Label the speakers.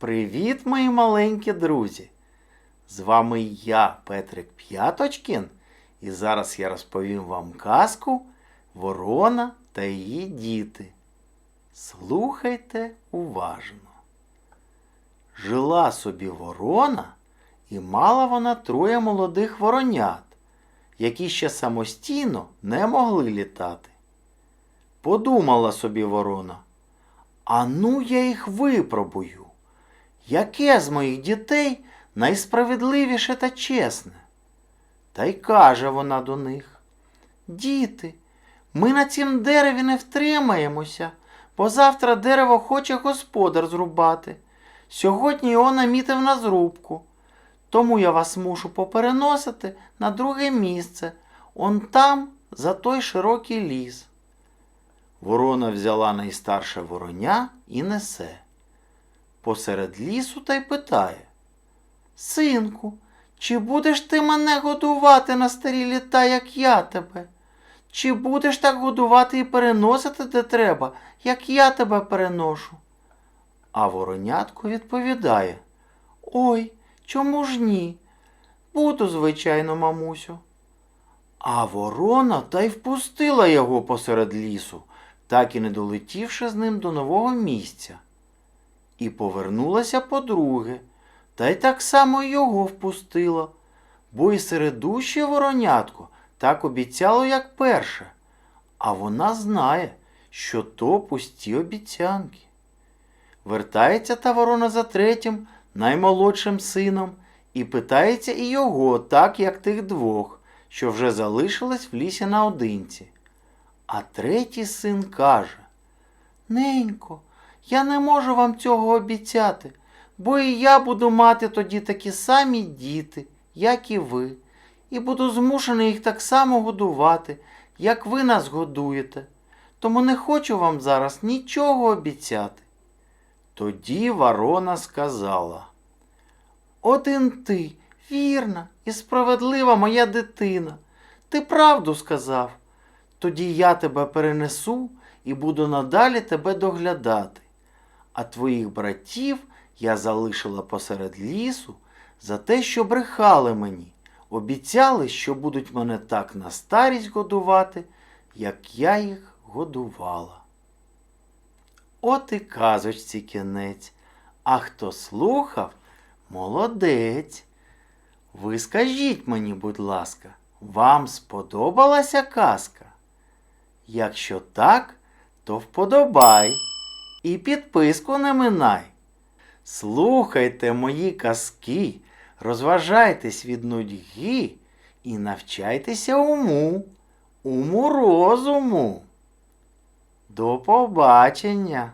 Speaker 1: Привіт, мої маленькі друзі! З вами я, Петрик П'яточкін, і зараз я розповім вам казку Ворона та її діти. Слухайте уважно. Жила собі ворона, і мала вона троє молодих воронят, які ще самостійно не могли літати. Подумала собі ворона, а ну я їх випробую. Яке з моїх дітей найсправедливіше та чесне? Та й каже вона до них. Діти, ми на цім дереві не втримаємося, бо завтра дерево хоче господар зрубати. Сьогодні його намітив на зрубку. Тому я вас мушу попереносити на друге місце, он там, за той широкий ліс. Ворона взяла найстарше вороня і несе. Посеред лісу та й питає. Синку, чи будеш ти мене годувати на старі літа, як я тебе? Чи будеш так годувати і переносити де треба, як я тебе переношу? А воронятко відповідає Ой, чому ж ні? Буду, звичайно, мамусю. А ворона та й впустила його посеред лісу, так і не долетівши з ним до нового місця. І повернулася подруге, та й так само його впустила, бо й середуще воронятко так обіцяло, як перше, а вона знає, що то пусті обіцянки. Вертається та ворона за третім, наймолодшим сином, і питається і його, так як тих двох, що вже залишились в лісі наодинці. А третій син каже Ненько, я не можу вам цього обіцяти, бо і я буду мати тоді такі самі діти, як і ви, і буду змушений їх так само годувати, як ви нас годуєте. Тому не хочу вам зараз нічого обіцяти. Тоді ворона сказала Один ти, вірна і справедлива моя дитина. Ти правду сказав. Тоді я тебе перенесу і буду надалі тебе доглядати. А твоїх братів я залишила посеред лісу за те, що брехали мені, обіцяли, що будуть мене так на старість годувати, як я їх годувала. От і казочці кінець. А хто слухав, молодець. Ви скажіть мені, будь ласка, вам сподобалася казка? Якщо так, то вподобай і підписку не минай. Слухайте мої казки, розважайтесь від нудьги і навчайтеся уму, уму розуму. До побачення!